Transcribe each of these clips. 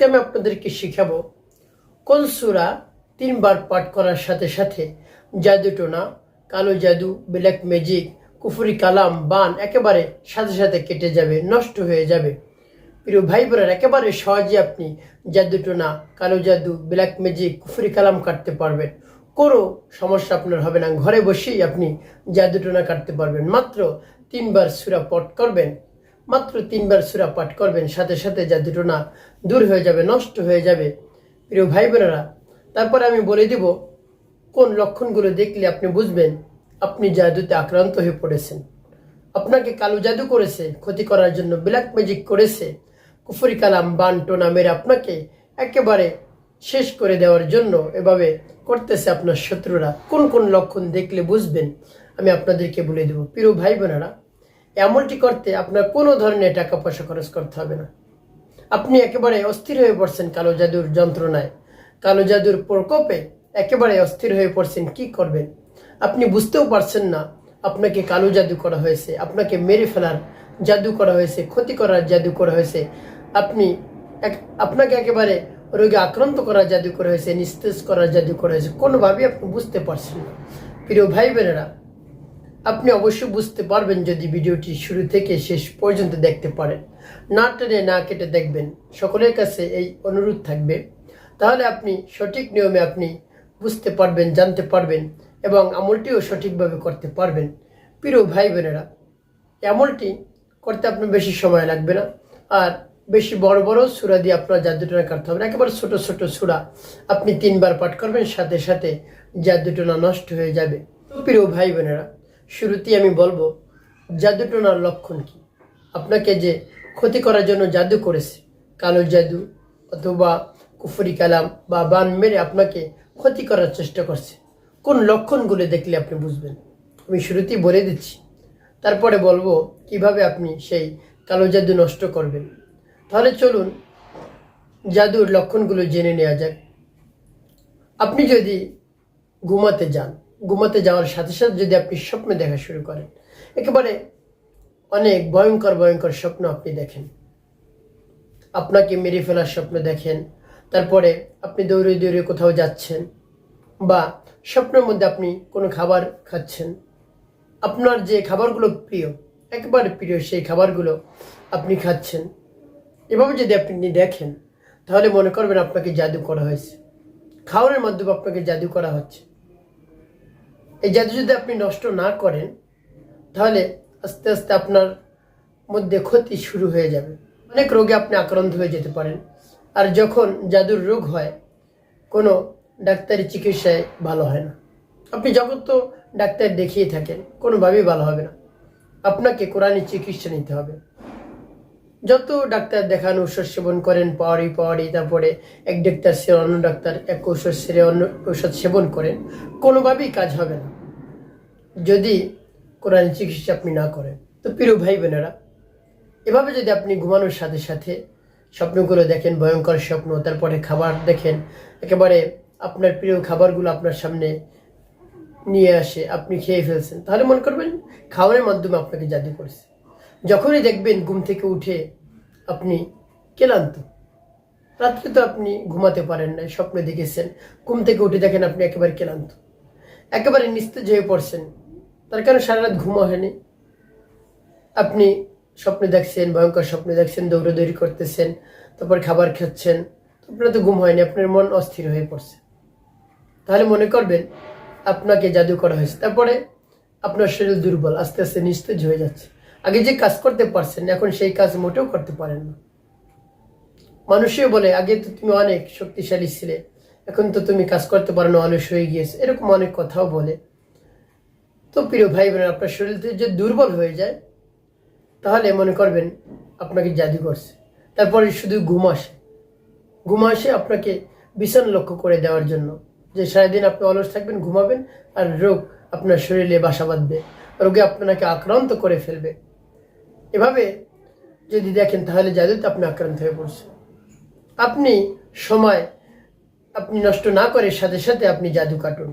আজকে আমি আপনাদেরকে শিখাবো কোন সুরা তিনবার পাঠ করার সাথে সাথে জাদু টোনা, কালো জাদু ব্ল্যাক ম্যাজিক কুফুরি কালাম, বান একেবারে সাথে সাথে কেটে যাবে, নষ্ট হয়ে যাবে। প্রিয় ভাই বোনের, একেবারে সহজে আপনি জাদু টোনা, কালো জাদু ব্ল্যাক ম্যাজিক কুফুরি কালাম কাটতে পারবেন। কোনো সমস্যা আপনার হবে না। ঘরে বসেই আপনি জাদু টোনা কাটতে পারবেন। মাত্র তিনবার সুরা পট করবেন। মাত্র তিনবার সুরা পাঠ করবেন, সাথে সাথে জাদু টোনা দূর হয়ে যাবে, নষ্ট হয়ে যাবে। প্রিয় ভাই বোনেরা তারপরে আমি বলে দিব, কোন লক্ষণগুলো দেখলে আপনি বুঝবেন, আপনি জাদুতে আক্রান্ত হয়ে পড়েছেন। আপনাকে কালো জাদু করেছে, ক্ষতি করার জন্য ব্ল্যাক ম্যাজিক করেছে। কুফরি কালাম বান টোনা আপনাকে একেবারে শেষ করে দেওয়ার জন্য এভাবে করতেছে আপনার শত্রুরা। কোন কোন লক্ষণ দেখলে বুঝবেন, আমি আপনাদেরকে বলে দেব। প্রিয় ভাই বোনেরা এমনটি করতে আপনার কোনো ধরনের টাকা পয়সা খরচ করতে হবে না। আপনি একেবারে অস্থির হয়ে পড়ছেন কালো জাদুর যন্ত্রণায়। কালো জাদুর প্রকোপে একেবারে অস্থির হয়ে পড়ছেন, কি করবেন? আপনি বুঝতেও পারছেন না, আপনাকে কালো জাদু করা হয়েছে, আপনাকে মেরে ফেলার জাদু করা হয়েছে, ক্ষতি করার জাদু করা হয়েছে। আপনি এক- আপনাকে একেবারে রোগে আক্রান্ত করার জাদু করা হয়েছে, নিস্তেজ করার জাদু করা হয়েছে, কোনোভাবেই আপনি বুঝতে পারছেন না। প্রিয় ভাই বোনেরা আপনি অবশ্যই বুঝতে পারবেন যদি ভিডিওটি শুরু থেকে শেষ পর্যন্ত দেখতে পারেন। না টেনে না কেটে দেখবেন। সকলের কাছে এই অনুরোধ থাকবে। তাহলে আপনি সঠিক নিয়মে আপনি বুঝতে পারবেন, জানতে পারবেন এবং আমলটিও সঠিকভাবে করতে পারবেন। প্রিয় ভাই বোনেরা আমলটি করতে আপনার বেশি সময় লাগবে না। আর বেশি বড় বড় সুরা দিয়ে আপনার জাদুটনা কাটতে হবে না। একেবারে ছোট ছোট সুরা আপনি তিনবার পাঠ করবেন, সাথে সাথে জাদুটনা নষ্ট হয়ে যাবে। প্রিয় ভাই বোনেরা শুরুতেই আমি বলব জাদুটনার লক্ষণ কি? আপনাকে যে ক্ষতি করার জন্য জাদু করেছে, কালো জাদু অথবা কুফরি কালাম বা বান মেরে আপনাকে ক্ষতি করার চেষ্টা করছে, কোন লক্ষণগুলো দেখলে আপনি বুঝবেন? আমি শুরুতেই বলে দিচ্ছি। তারপরে বলব, কীভাবে আপনি সেই কালো জাদু নষ্ট করবেন? তাহলে চলুন জাদুর লক্ষণগুলো জেনে নেওয়া যাক। আপনি যদি ঘুমাতে যান ঘুমাতে যাওয়ার সাথে সাথে যদি আপনি স্বপ্ন দেখা শুরু করেন, একেবারে অনেক ভয়ঙ্কর ভয়ঙ্কর স্বপ্ন আপনি দেখেন। আপনাকে মেরে ফেলার স্বপ্ন দেখেন, তারপরে আপনি দৌড়ে দৌড়ে কোথাও যাচ্ছেন বা স্বপ্নের মধ্যে আপনি কোনো খাবার খাচ্ছেন। আপনার যে খাবারগুলো প্রিয়, একেবারে প্রিয় সেই খাবারগুলো আপনি খাচ্ছেন। এভাবে যদি আপনি দেখেন, তাহলে মনে করবেন আপনাকে জাদু করা হয়েছে। খাওয়ানোর মাধ্যমে আপনাকে জাদু করা হচ্ছে। এই জাদু যদি আপনি নষ্ট না করেন, তাহলে আস্তে আস্তে আপনার মধ্যে ক্ষতি শুরু হয়ে যাবে। অনেক রোগে আপনি আক্রান্ত হয়ে যেতে পারেন। আর যখন জাদুর রোগ হয়, কোনো ডাক্তারি চিকিৎসায় ভালো হয় না। আপনি যখন তো ডাক্তার দেখিয়ে থাকেন, কোনোভাবেই ভালো হবে না। আপনাকে কোরআনের চিকিৎসা নিতে হবে। যত ডাক্তার দেখান, ঔষধ সেবন করেন পাওয়ারি পাওয়ারি তারপরে এক ডাক্তার সেরে অন্য ডাক্তার এক ঔষধ সেরে অন্য ঔষধ সেবন করেন, কোনোভাবেই কাজ হবে না। যদি কোরআন চিকিৎসা আপনি না করেন। তো প্রিয় ভাই বোনেরা এভাবে যদি আপনি ঘুমানোর সাথে সাথে স্বপ্নগুলো দেখেন, ভয়ঙ্কর স্বপ্ন, তারপরে খাবার দেখেন, একেবারে আপনার প্রিয় খাবারগুলো আপনার সামনে নিয়ে আসে, আপনি খেয়ে ফেলছেন, তাহলে মনে করবেন খাবারের মাধ্যমে আপনাকে জাদু করেছে। যখনই দেখবেন ঘুম থেকে উঠে আপনি ক্লান্ত, রাত্রে তো আপনি ঘুমাতে পারেন না স্বপ্ন দেখেছেন। ঘুম থেকে উঠে দেখেন আপনি একেবারে ক্লান্ত, একেবারে নিস্তেজ হয়ে পড়ছেন। তার কারণে সারা রাত ঘুমা হয়নি। আপনি স্বপ্নে দেখছেন, ভয়ঙ্কর স্বপ্নে দেখছেন, দৌড়াদৌড়ি করতেছেন, তারপর খাবার খাচ্ছেন, আপনার তো ঘুম হয়নি, আপনার মন অস্থির হয়ে পড়ছে। তাহলে মনে করবেন আপনাকে জাদু করা হয়েছে। তারপরে আপনার শরীর দুর্বল, আস্তে আস্তে নিস্তেজ হয়ে যাচ্ছে। আগে যে কাজ করতে পারছেন, এখন সেই কাজ মোটেও করতে পারেন না। মানুষই বলে, আগে তো তুমি অনেক শক্তিশালী ছিলে, এখন তো তুমি কাজ করতে পারো না, অলস হয়ে গিয়েছে। এরকম অনেক কথাও বলে। তো প্রিয় ভাই বোন আপনার শরীর যে দুর্বল হয়ে যায়, তাহলে মনে করবেন আপনাকে জাদু করছে। তারপরে শুধু ঘুম আসে। ঘুম আসে আপনাকে ভীষণ লক্ষ্য করে দেওয়ার জন্য। যে সারাদিন আপনি অলস থাকবেন, ঘুমাবেন, আর রোগ আপনার শরীরে বাসা বাঁধবে। রোগে আপনাকে আক্রান্ত করে ফেলবে। এভাবে যদি দেখেন, তাহলে জাদুতে আপনি আক্রান্ত হয়ে পড়ছে আপনি সময় আপনি নষ্ট না করে সাথে সাথে আপনি জাদু কাটুন।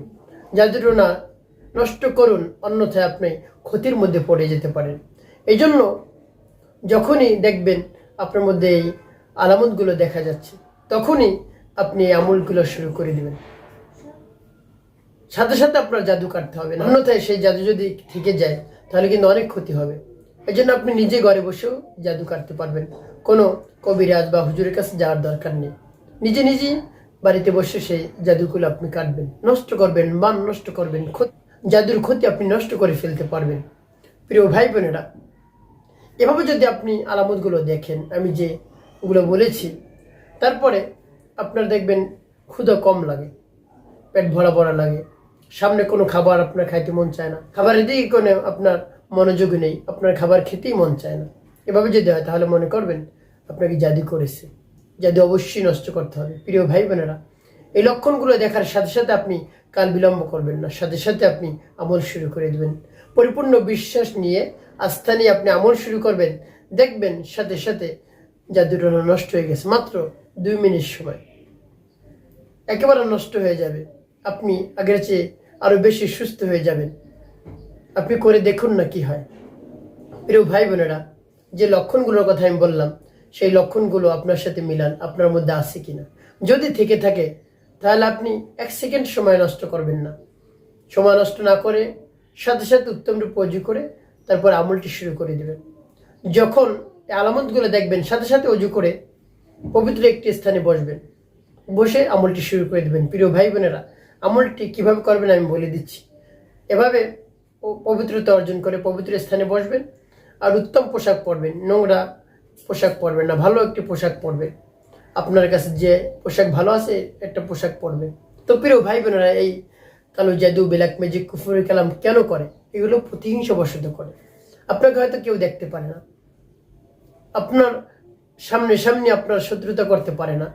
জাদুটা না নষ্ট করুন, অন্যথায় আপনি ক্ষতির মধ্যে পড়ে যেতে পারেন। এই জন্য যখনই দেখবেন আপনার মধ্যে এই আলামতগুলো দেখা যাচ্ছে, তখনই আপনি এই আমলগুলো শুরু করে দেবেন। সাথে সাথে আপনার জাদু কাটতে হবে অন্যথায় সেই জাদু যদি থেকে যায়, তাহলে কিন্তু অনেক ক্ষতি হবে। এই জন্য আপনি নিজে ঘরে বসেও জাদু কাটতে পারবেন। কোনো কবিরাজ বা হুজুরের কাছে যাওয়ার দরকার নেই। নিজে নিজেই বাড়িতে বসে সেই জাদুগুলো আপনি কাটবেন। নষ্ট করবেন, মান নষ্ট করবেন জাদুর ক্ষতি আপনি নষ্ট করে ফেলতে পারবেন। প্রিয় ভাই বোনেরা, এভাবে যদি আপনি আলামতগুলো দেখেন, আমি যে ওগুলো বলেছি, তারপরে আপনার দেখবেন ক্ষুধা কম লাগে, পেট ভরা ভরা লাগে। সামনে কোনো খাবার আপনার খাইতে মন চায় না। খাবারের দিকে কোনো আপনার মনোযোগ নেই, আপনার খাবার খেতেই মন চায় না। এভাবে যদি হয়, তাহলে মনে করবেন আপনাকে জাদু করেছে। জাদু অবশ্যই নষ্ট করতে হবে। প্রিয় ভাই বোনেরা এই লক্ষণগুলো দেখার সাথে সাথে আপনি কাল বিলম্ব করবেন না। সাথে সাথে আপনি আমল শুরু করে দেবেন। পরিপূর্ণ বিশ্বাস নিয়ে আস্থা নিয়ে আপনি আমল শুরু করবেন। দেখবেন সাথে সাথে জাদুটা নষ্ট হয়ে গেছে। মাত্র দুই মিনিট সময়। একেবারে নষ্ট হয়ে যাবে। আপনি আগের চেয়ে আরও বেশি সুস্থ হয়ে যাবেন। আপনি করে দেখুন না কি হয়। প্রিয় ভাই বোনেরা, যে লক্ষণগুলোর কথা আমি বললাম, সেই লক্ষণগুলো আপনার সাথে মিলান, আপনার মধ্যে আছে কিনা। যদি থেকে থাকে, তাহলে আপনি এক সেকেন্ড সময় নষ্ট করবেন না। সময় নষ্ট না করে, সাথে সাথে উত্তম রূপ করে, তারপর আমলটি শুরু করে দেবেন। যখন আলামতগুলো দেখবেন, সাথে সাথে অজু করে, পবিত্র একটি স্থানে বসবেন। বসে আমলটি শুরু করে দেবেন। প্রিয় ভাই বোনেরা, আমলটি কীভাবে করবেন আমি বলে দিচ্ছি। এভাবে প- পবিত্রতা অর্জন করে পবিত্র স্থানে বসবেন আর উত্তম পোশাক পরবেন, নোংরা পোশাক পরবেন না, ভালো একটি পোশাক পরবেন। আপনার কাছে যে পোশাক ভালো আছে, একটা পোশাক পরবেন। তো প্রিয় ভাই বোনেরা এই কালো জাদু ব্ল্যাক ম্যাজিক কুফুরি কালাম কেন করে? এগুলো প্রতিহিংসা বসত করে। আপনাকে হয়তো কেউ দেখতে পারে না। আপনার সামনে সামনে আপনার শত্রুতা করতে পারে না।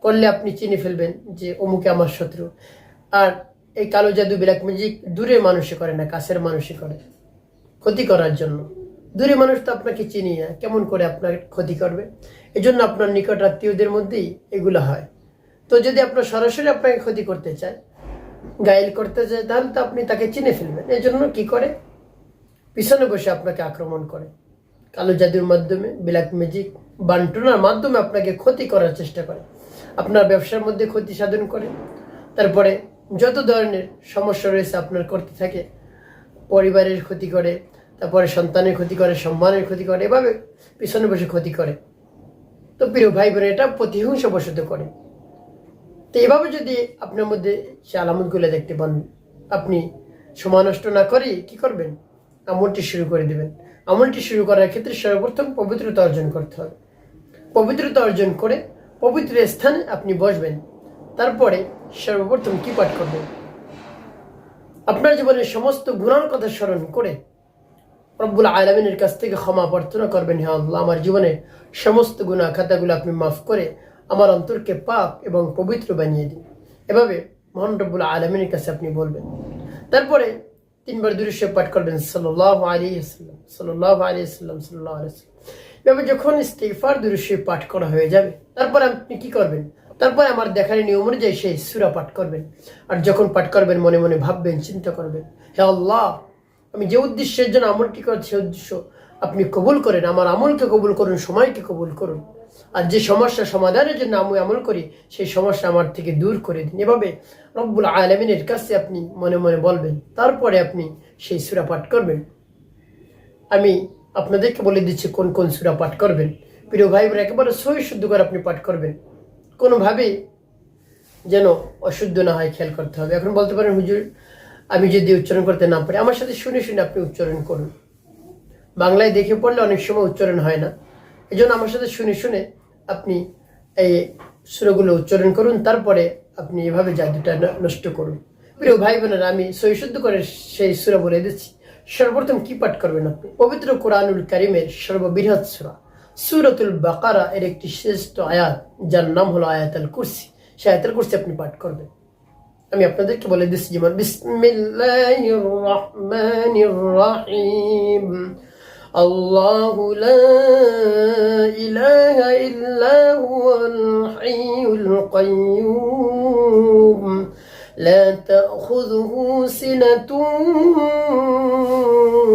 করলে আপনি চিনে ফেলবেন যে অমুকে আমার শত্রু। আর এই কালো জাদু ব্ল্যাক ম্যাজিক দূরের মানুষে করে না, কাছের মানুষই করে। ক্ষতি করার জন্য। দূরে মানুষ তো আপনাকে চিনি না, কেমন করে আপনার ক্ষতি করবে? এই জন্য আপনার নিকট আত্মীয়দের মধ্যেই এগুলো হয়। তো যদি আপনার সরাসরি আপনাকে ক্ষতি করতে চায় গাইল করতে চায়, তাহলে তো আপনি তাকে চিনে ফেলবেন। এই জন্য কি করে? পিছনে বসে আপনাকে আক্রমণ করে। কালো জাদুর মাধ্যমে ব্ল্যাক ম্যাজিক বান্টনার মাধ্যমে আপনাকে ক্ষতি করার চেষ্টা করে। আপনার ব্যবসার মধ্যে ক্ষতি সাধন করে। তারপরে যত ধরনের সমস্যা রয়েছে আপনার করতে থাকে, পরিবারের ক্ষতি করে, তারপরে সন্তানের ক্ষতি করে, সম্মানের ক্ষতি করে, এভাবে পিছনে বসে ক্ষতি করে। তো প্রিয় ভাই বোন এটা প্রতিহিংসা বসত করে। তো এভাবে যদি আপনার মধ্যে সে আলামতগুলো দেখতে পান, আপনি সময় নষ্ট না করে কি করবেন? আমলটি শুরু করে দেবেন। আমলটি শুরু করার ক্ষেত্রে সর্বপ্রথম পবিত্রতা অর্জন করতে হবে। পবিত্রতা অর্জন করে পবিত্র স্থানে আপনি বসবেন। তারপরে সর্বপ্রথম কি পাঠ করবেন আপনার জীবনের সমস্ত গুণার কথা স্মরণ করে রব্বুল আলমিনের কাছ থেকে ক্ষমা প্রার্থনা করবেন হ্যাঁ আল্লাহ। আমার জীবনে সমস্ত গুণা খাতাগুলো আপনি মাফ করে আমার অন্তরকে পাপ এবং পবিত্র বানিয়ে দিন। এভাবে মহান রব্বুল আলমিনের কাছে আপনি বলবেন। তারপরে তিনবার দৃশ্য পাঠ করবেন সাল্লাহ আলী আসসালাম সাল্লাহ আলী আসসালাম সাল্লাহ আলী এভাবে যখন ইস্তিফার দৃশ্য পাঠ করা হয়ে যাবে, তারপর আপনি কি করবেন? তারপর আমার দেখার নিয়ম অনুযায়ী সেই সুরা পাঠ করবেন। আর যখন পাঠ করবেন, মনে মনে ভাববেন, চিন্তা করবেন, হে আল্লাহ, আমি যে উদ্দেশ্যের জন্য আমলটি করছি সেই উদ্দেশ্য আপনি কবুল করেন, আমার আমলকে কবুল করুন, সময়কে কবুল করুন। আর যে সমস্যা সমাধানের জন্য আমি আমল করি, সেই সমস্যা আমার থেকে দূর করে দিন। এভাবে রব্বুল আলমিনের কাছে আপনি মনে মনে বলবেন, তারপরে আপনি সেই সুরা পাঠ করবেন। আমি আপনাদেরকে বলে দিচ্ছি, কোন কোন সুরা পাঠ করবেন। প্রিয় ভাই একেবারে সই শুদ্ধ করে আপনি পাঠ করবেন। কোনোভাবেই যেন অশুদ্ধ না হয় খেয়াল করতে হবে। এখন বলতে পারেন, হুজুর, আমি যদি উচ্চারণ করতে না পারি, আমার সাথে শুনে শুনে আপনি উচ্চারণ করুন। বাংলায় দেখে পড়লে অনেক সময় উচ্চারণ হয় না। এই জন্য আমার সাথে শুনে শুনে আপনি এই সুরগুলো উচ্চারণ করুন, তারপরে আপনি এভাবে জাদুটা নষ্ট করুন। প্রিয় ভাই বোনেরা আমি সৈশুদ্ধ করে সেই সুরা বলে দিচ্ছি। সর্বপ্রথম কি পাঠ করবেন আপনি? পবিত্র কোরআনুল কারিমের সর্ববৃহৎ সুরা। سورة البقرة إلكتشست آيات. جنم هل آيات الكرسي. شايت الكرسي أبني بات كربي أمي أبنى ذلك بولي دس جمال. بسم الله الرحمن الرحيم. الله لا إله إلا هو الحي القيوم. لا تأخذه سنة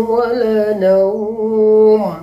ولا نوم.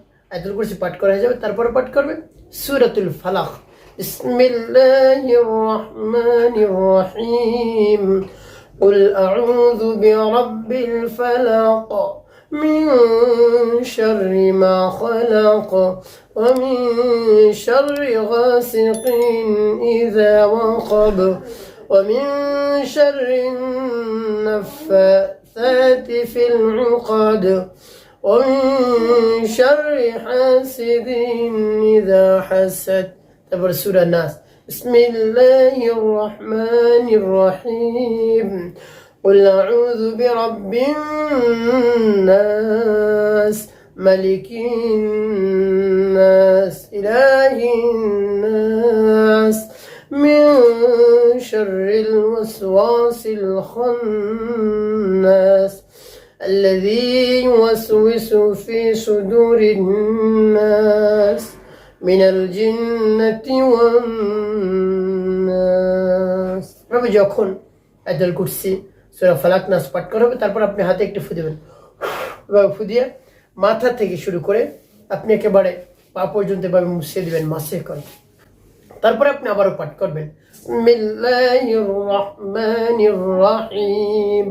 আয়াতুল কুরসি পাঠ করা হয়ে যাবে তারপরে পাঠ করবে সূরাতুল ফালাক বিসমিল্লাহির রহমানির রহিম قل أعوذ برب الفلق من شر ما خلق ومن شر غاسق إذا وقب ومن شر النفاثات في العقد ومن شر حاسد إذا حسد. تبر سورة الناس. بسم الله الرحمن الرحيم. قل أعوذ برب الناس ملك الناس إله الناس. من شر الوسواس الخناس. الذي يوسوس في صدور الناس من الجنة والناس তবে যখন আয়াতুল কুরসি সূরা ফালাক নাস পাঠ করা হবে তারপর আপনি হাতে একটু ফু দেবেন এভাবে ফু দিয়ে মাথা থেকে শুরু করে আপনি একেবারে পা পর্যন্ত এভাবে মুছিয়ে দিবেন মাসে করে তারপরে আপনি আবারও পাঠ করবেন বিসমিল্লাহির রহমানির রহিম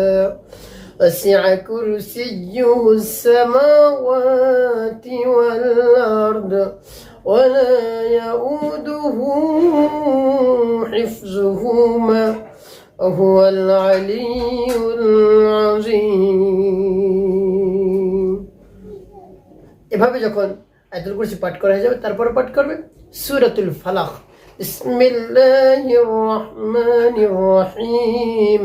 وسع كرسيه السماوات والأرض ولا يؤوده حفظهما وهو العلي العظيم এভাবে যখন আয়াতুল কুরসি পাঠ করা হয়ে যাবে তারপরে পাঠ করবে সূরাতুল ফালাক বিসমিল্লাহির রহমানির রহিম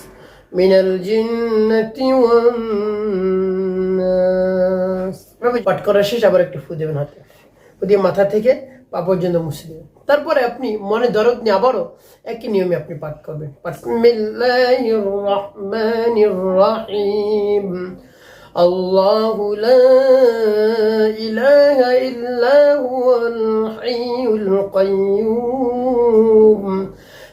من الجنة والناس পাঠ করা শেষ আবার একটু ফু দেবেন হাতে ফু দিয়ে মাথা থেকে পা পর্যন্ত মুছে দেবেন তারপরে আপনি মনে দরদ নিয়ে আবারও একই নিয়মে আপনি পাঠ করবেন বিসমিল্লাহির রহমানির রহিম الله لا إله إلا هو الحي القيوم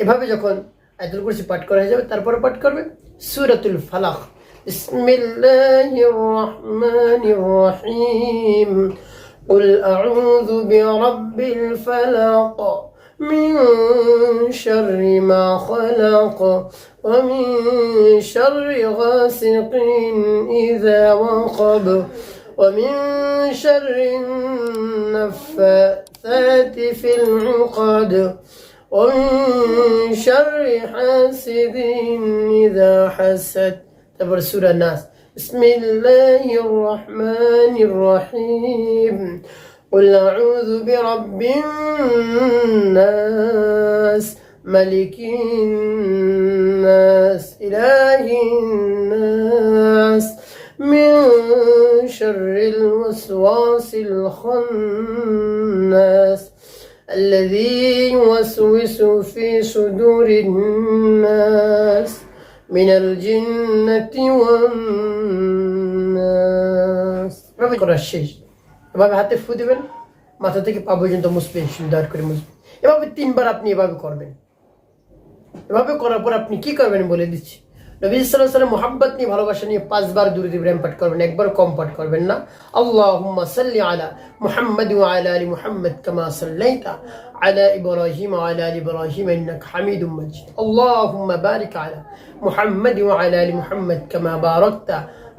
এভাবে যখন আয়াতুল কুরসি পাঠ করা হয়ে যাবে তারপরে পাঠ করবে সূরাতুল ফালাক বিসমিল্লাহির রহমানির রহিম قل أعوذ برب الفلق من شر ما خلق ومن شر غاسق إذا وقب ومن شر النفاثات في العقد ومن شر حاسد إذا حسد. تبر سورة الناس. بسم الله الرحمن الرحيم. قل أعوذ برب الناس ملك الناس إله الناس. من شر الوسواس الخناس. الذي يوسوس في صدور الناس من الجنة والناس এভাবে করা শেষ এভাবে হাতে ফু দেবেন মাথা থেকে পা পর্যন্ত মুসবেন সুন্দর করে মুসবেন এভাবে তিনবার আপনি এভাবে করবেন এভাবে করার পর আপনি কি করবেন বলে দিচ্ছি নবী ইসলামের মোহাম্মত নিয়ে ভালোবাসা নিয়ে পাঁচবার দুরুদ ইব্রাহিম পাঠ করবেন একবার কম পাঠ করবেন না আল্লাহুম্মা সাল্লি আলা মুহাম্মদ ওয়া আলা আলি মুহাম্মদ কামা সাল্লাইতা আলা ইব্রাহিম ওয়া আলা আলি ইব্রাহিম ইন্নাকা হামিদুম মাজিদ আল্লাহুম্মা বারিক আলা মুহাম্মদ ওয়া আলা আলি মুহাম্মদ কামা বারাকতা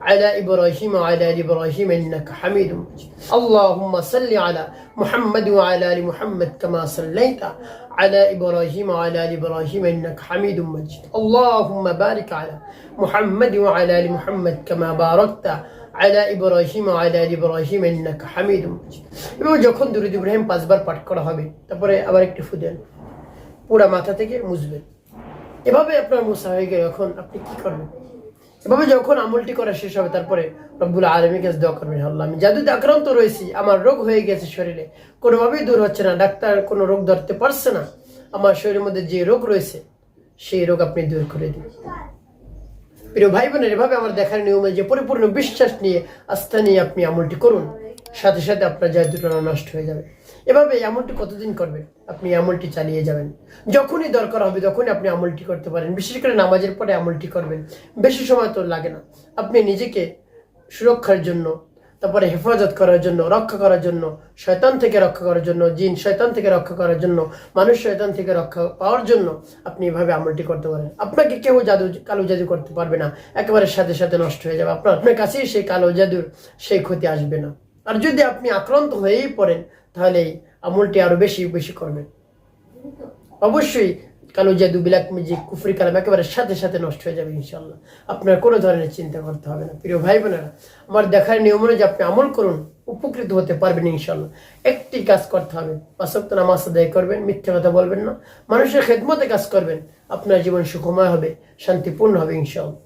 على إبراهيم وعلى آل إبراهيم إنك حميد مجيد اللهم صل على محمد وعلى آل محمد كما صليت على إبراهيم وعلى آل إبراهيم إنك حميد مجيد اللهم بارك على محمد وعلى آل محمد كما باركت على إبراهيم وعلى آل إبراهيم إنك حميد مجيد এবং যখন দুরুদ ইব্রাহিম পাঁচবার পাঠ করা হবে তারপরে আবার একটি ফু দেন পুরা মাথা থেকে মুছবেন এভাবে আপনার মুসা হয়ে গেলে এখন আপনি কি করবেন এভাবে যখন আমলটি করা শেষ হবে, তারপরে রব্বুল আলমীর কাছে দোয়া করবেন আল্লাহ, আমি জাদুতে আক্রান্ত রয়েছি, আমার রোগ হয়ে গেছে শরীরে, কোনোভাবেই দূর হচ্ছে না, ডাক্তার কোনো রোগ ধরতে পারছে না, আমার শরীরের মধ্যে যে রোগ রয়েছে, সেই রোগ আপনি দূর করে দিন। প্রিয় ভাই বোনের এভাবে আমার দেখার নিয়মে যে পরিপূর্ণ বিশ্বাস নিয়ে আস্থা নিয়ে আপনি আমলটি করুন, সাথে সাথে আপনার জাদুটা নষ্ট হয়ে যাবে। এভাবে এই আমলটি কতদিন করবেন? আপনি আমলটি চালিয়ে যাবেন। যখনই দরকার হবে তখনই আপনি আমলটি করতে পারেন। বিশেষ করে নামাজের পরে আমলটি করবেন। বেশি সময় তো লাগে না। আপনি নিজেকে সুরক্ষার জন্য, তারপরে হেফাজত করার জন্য, রক্ষা করার জন্য, শয়তান থেকে রক্ষা করার জন্য, জিন শয়তান থেকে রক্ষা করার জন্য, মানুষ শয়তান থেকে রক্ষা পাওয়ার জন্য আপনি এভাবে আমলটি করতে পারেন। আপনাকে কেউ জাদু, কালো জাদু করতে পারবে না। একেবারে সাথে সাথে নষ্ট হয়ে যাবে। আপনার আপনার কাছেই সেই কালো জাদুর সেই ক্ষতি আসবে না। আর যদি আপনি আক্রান্ত হয়েই পড়েন তাহলে আমলটি আরও বেশি বেশি করবেন। অবশ্যই কালো জাদু বিলাক মিউজিক কুফরি কালাম একেবারে সাথে সাথে নষ্ট হয়ে যাবে ইনশাল্লাহ আপনার কোনো ধরনের চিন্তা করতে হবে না। প্রিয় ভাই বোনেরা, আমার দেখার নিয়ম অনুযায়ী আপনি আমল করুন, উপকৃত হতে পারবেন ইনশাল্লাহ একটি কাজ করতে হবে পাঁচক্ত নামাজ আদায় করবেন, মিথ্যা কথা বলবেন না। মানুষের খেদমতে কাজ করবেন, আপনার জীবন সুখময় হবে, শান্তিপূর্ণ হবে ইনশাল্লাহ